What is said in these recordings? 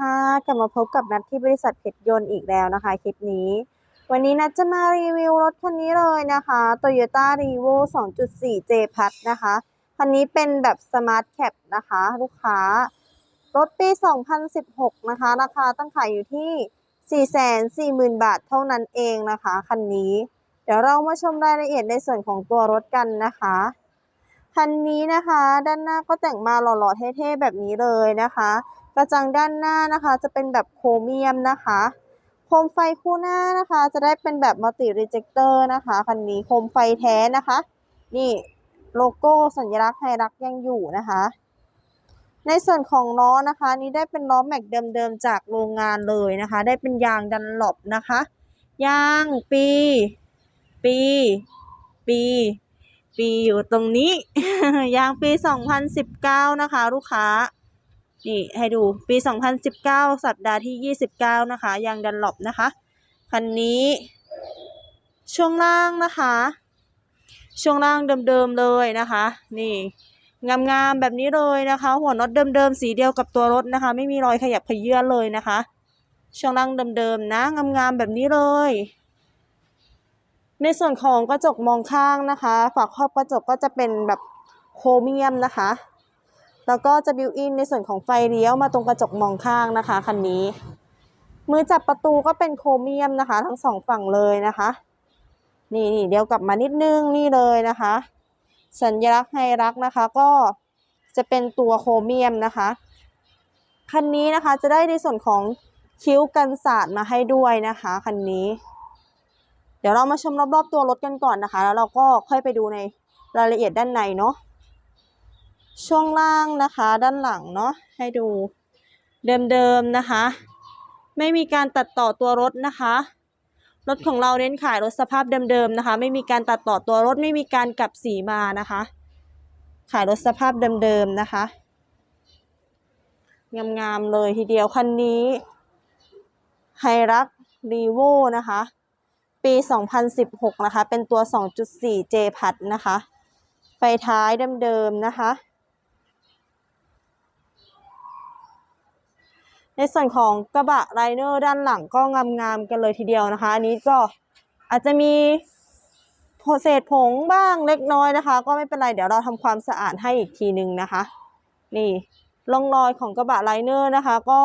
ค่ะ กลับมาพบกับนัดที่บริษัทเพชรยนต์อีกแล้วนะคะ คลิปนี้ วันนี้นัดจะมารีวิวรถคันนี้เลยนะคะ Toyota r e v o 2.4 J พัดนะคะ คันนี้เป็นแบบ Smart Cap นะคะ ลูกค้า รถปี 2016 นะคะ ราคาตั้งขายอยู่ที่ 440,000 บาทเท่านั้นเองนะคะ คันนี้ เดี๋ยวเรามาชมรายละเอียดในส่วนของตัวรถกันนะคะคันนี้นะคะ ด้านหน้าก็แต่งมาหล่อๆเท่ๆแบบนี้เลยนะคะ ระจังด้านหน้านะคะจะเป็นแบบโครเมียมนะคะโคมไฟคู่หน้านะคะ จะได้เป็นแบบมัลติรีเจคเตอร์นะคะคันนี้โคมไฟแท้นะคะ นี่โลโก้สัญลักษณ์ไฮรักยังอยู่นะคะ ในส่วนของล้อนะคะ นี้ได้เป็นล้อแม็กเดิมๆจากโรงงานเลยนะคะ ได้เป็นยางดันหลบนะคะ ยางปี ปี ปี ปีอยู่ตรงนี้ ยางปี 2019 นะคะ ลูกค้า นี่ให้ดูปี 2019 สัปดาห์ที่ 29 นะคะ ยางดันหลบนะคะ คันนี้ช่วงล่างนะคะ ช่วงล่างเดิมๆเลยนะคะ นี่งามๆแบบนี้เลยนะคะ หัวน็อตเดิมๆสีเดียวกับตัวรถนะคะ ไม่มีรอยขยับขยื่นเลยนะคะ ช่วงล่างเดิมๆนะงามๆแบบนี้เลย ในส่วนของกระจกมองข้างนะคะ ฝาครอบกระจกก็จะเป็นแบบโครเมียมนะคะ แล้วก็จะบิวอินในส่วนของไฟเลี้ยวมาตรงกระจกมองข้างนะคะคันนี้ มือจับประตูก็เป็นโครเมียมนะคะ ทั้งสองฝั่งเลยนะคะ นี่นี่เดี๋ยวกลับมานิดนึงนี่เลยนะคะ สัญลักษณ์ไฮรักนะคะ ก็จะเป็นตัวโครเมียมนะคะคันนี้นะคะจะได้ในส่วนของคิ้วกันสาดมาให้ด้วยนะคะคันนี้ เดี๋ยวเรามาชมรอบๆตัวรถกันก่อนนะคะ แล้วเราก็ค่อยไปดูในรายละเอียดด้านในเนาะ ช่วงล่างนะคะ ด้านหลังเนาะให้ดูเดิมๆนะคะ ไม่มีการตัดต่อตัวรถนะคะรถของเราเน้นขายรถสภาพเดิมๆนะคะ ไม่มีการตัดต่อตัวรถไม่มีการกลับสีมานะคะ ขายรถสภาพเดิมๆนะคะงามๆเลยทีเดียวคันนี้ไฮรักรีโวนะคะ ปี 2016 นะคะ เป็นตัว 2.4 J พัดนะคะ ไฟท้ายเดิมๆนะคะ ในส่วนของกระบะไรเนอร์ด้านหลังก็งามๆกันเลยทีเดียวนะคะ อันนี้ก็อาจจะมีเศษผงบ้างเล็กน้อยนะคะ ก็ไม่เป็นไรเดี๋ยวเราทำความสะอาดให้อีกทีนึงนะคะ นี่ร่องรอยของกระบะไรเนอร์นะคะ ก็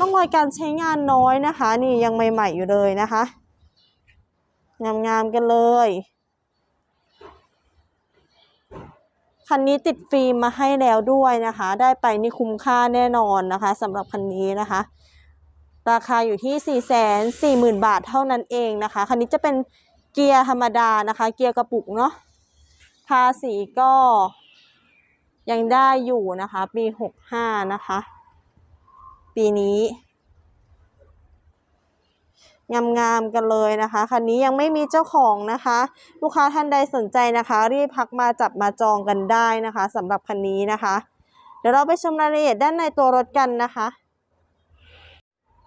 ร่องรอยการใช้งานน้อยนะคะ นี่ยังใหม่ๆอยู่เลยนะคะงามๆกันเลย คันนี้ติดฟิล์มมาให้แล้วด้วยนะคะ ได้ไปนี่คุ้มค่าแน่นอนนะคะสำหรับคันนี้นะคะ ราคาอยู่ที่ 440,000 บาทเท่านั้นเองนะคะ คันนี้จะเป็นเกียร์ธรรมดานะคะ เกียร์กระปุกเนาะภาษีก็ยังได้อยู่นะคะ ปี 65 นะคะ ปีนี้ งามๆกันเลยนะคะ คันนี้ยังไม่มีเจ้าของนะคะ ลูกค้าท่านใดสนใจนะคะ รีบพักมาจับมาจองกันได้นะคะสำหรับคันนี้นะคะ เดี๋ยวเราไปชมรายละเอียดด้านในตัวรถกันนะคะ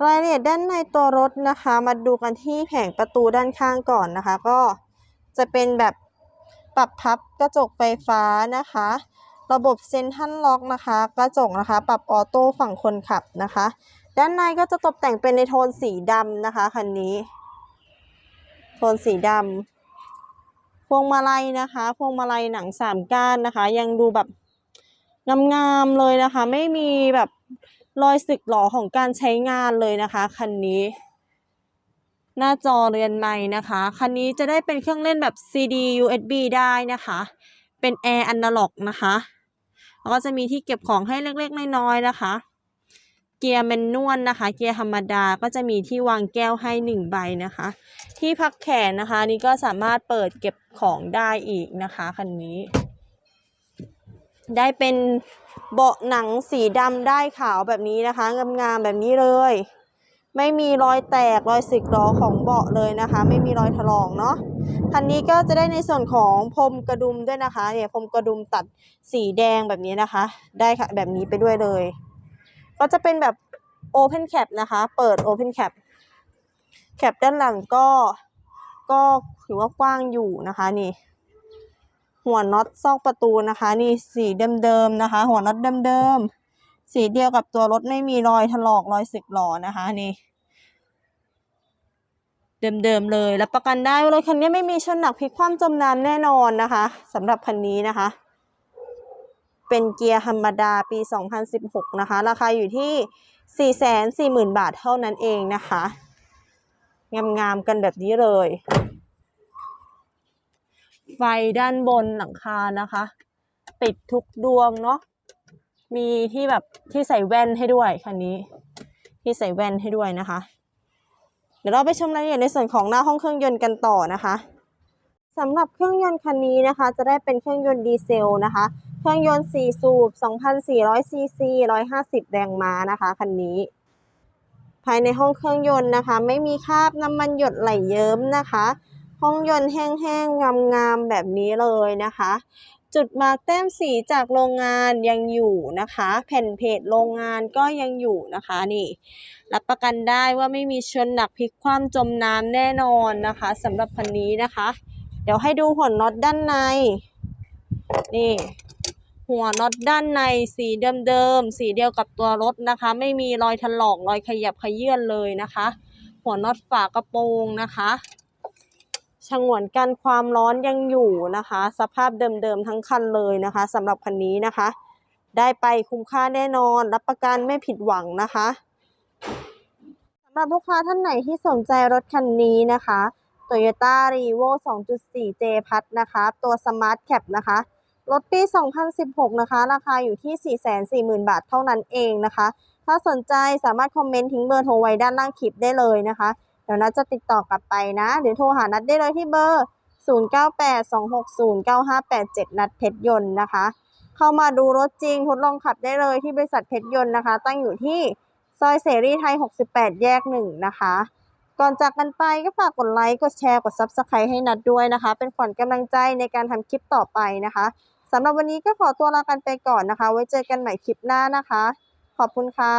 รายละเอียดด้านในตัวรถนะคะ มาดูกันที่แผงประตูด้านข้างก่อนนะคะ ก็จะเป็นแบบปรับพับกระจกไฟฟ้านะคะ ระบบเซ็นทรัลล็อกนะคะ กระจกนะคะ ปรับออโต้ฝั่งคนขับนะคะ ด้านในก็จะตกแต่งเป็นในโทนสีดำนะคะคันนี้ โทนสีดำพวงมาลัยนะคะพวงมาลัยหนังสามก้านนะคะ ยังดูแบบงามๆเลยนะคะ ไม่มีแบบรอยสึกหรอของการใช้งานเลยนะคะคันนี้ หน้าจอเรือนใหม่นะคะคันนี้จะได้เป็นเครื่องเล่นแบบ CD USB ได้นะคะ เป็นแอร์อนาล็อกนะคะแล้วก็จะมีที่เก็บของให้เล็กๆน้อยๆนะคะ เกียร์แมนนวลนะคะ เกียร์ธรรมดาก็จะมีที่วางแก้วให้หนึ่งใบนะคะ ที่พักแขนนะคะนี่ก็สามารถเปิดเก็บของได้อีกนะคะคันนี้ ได้เป็นเบาะหนังสีดำได้ขาวแบบนี้นะคะงามๆแบบนี้เลย ไม่มีรอยแตกรอยสึกหรอของเบาะเลยนะคะ ไม่มีรอยถลอกเนาะคันนี้ก็จะได้ในส่วนของพรมกระดุมด้วยนะคะเนี่ยพรมกระดุมตัดสีแดงแบบนี้นะคะ ได้ค่ะแบบนี้ไปด้วยเลย ก็จะเป็นแบบ Open Cap นะคะ เปิด Open Cap แคปด้านหลังก็ก็ถือว่ากว้างอยู่นะคะนี่ หัวน็อตซอกประตูนะคะ นี่สีเดิมๆนะคะ หัวน็อตเดิมๆสีเดียวกับตัวรถไม่มีรอยถลอกรอยสึกหรอนะคะนี่เดิมๆเลยรับประกันได้ว่ารถคันนี้ไม่มีชนหนักพลิกคว่ำจมน้ำแน่นอนนะคะสำหรับคันนี้นะคะ เป็นเกียร์ธรรมดาปี 2016 นะคะ ราคาอยู่ที่ 440,000 บาทเท่านั้นเองนะคะ งามๆกันแบบนี้เลย ไฟด้านบนหลังคานะคะ ติดทุกดวงเนาะ มีที่แบบที่ใส่แว่นให้ด้วยคันนี้ ที่ใส่แว่นให้ด้วยนะคะ เดี๋ยวเราไปชมรายละเอียดในส่วนของหน้าห้องเครื่องยนต์กันต่อนะคะสำหรับเครื่องยนต์คันนี้นะคะ จะได้เป็นเครื่องยนต์ดีเซลนะคะ เครื่องยนต์ 4 สูบ 2,400 ซีซี 150 แรงม้านะคะ คันนี้ ภายในห้องเครื่องยนต์นะคะ ไม่มีคราบน้ำมันหยดไหลเยิ้มนะคะ ห้องยนต์แห้งๆ งามๆ แบบนี้เลยนะคะ จุดมาร์กแต้มสีจากโรงงานยังอยู่นะคะ แผ่นเพจโรงงานก็ยังอยู่นะคะนี่ รับประกันได้ว่าไม่มีชนหนักพลิกคว่ำจมน้ำแน่นอนนะคะสำหรับคันนี้นะคะ เดี๋ยวให้ดูหัวน็อตด้านใน นี่ หัวน็อตด้านในสีเดิมๆสีเดียวกับตัวรถนะคะ ไม่มีรอยถลอกรอยขยับขยื่นเลยนะคะ หัวน็อตฝากระโปรงนะคะฉงวนกันความร้อนยังอยู่นะคะ สภาพเดิมๆทั้งคันเลยนะคะสำหรับคันนี้นะคะ ได้ไปคุ้มค่าแน่นอน รับประกันไม่ผิดหวังนะคะสำหรับลูกค้าท่านไหนที่สนใจรถคันนี้นะคะ Toyota r e v o 2.4 J พัดนะคะ ตัว Smart Cap นะคะ รถปี 2016 นะคะ ราคาอยู่ที่ 440,000 บาทเท่านั้นเองนะคะ ถ้าสนใจสามารถคอมเมนต์ทิ้งเบอร์โทรไว้ด้านล่างคลิปได้เลยนะคะ เดี๋ยวนัดจะติดต่อกลับไปนะ หรือโทรหานัดได้เลยที่เบอร์ 0982609587 นัดเพชรยนต์นะคะ เข้ามาดูรถจริงทดลองขับได้เลยที่บริษัทเพชรยนต์นะคะ ตั้งอยู่ที่ซอยเสรีไทย 68 แยก 1 นะคะ ก่อนจากกันไปก็ฝากกดไลค์ กดแชร์ กด Subscribe ให้นัดด้วยนะคะ เป็นขวัญกำลังใจในการทำคลิปต่อไปนะคะสำหรับวันนี้ก็ขอตัวลากันไปก่อนนะคะ ไว้เจอกันใหม่คลิปหน้านะคะ ขอบคุณค่ะ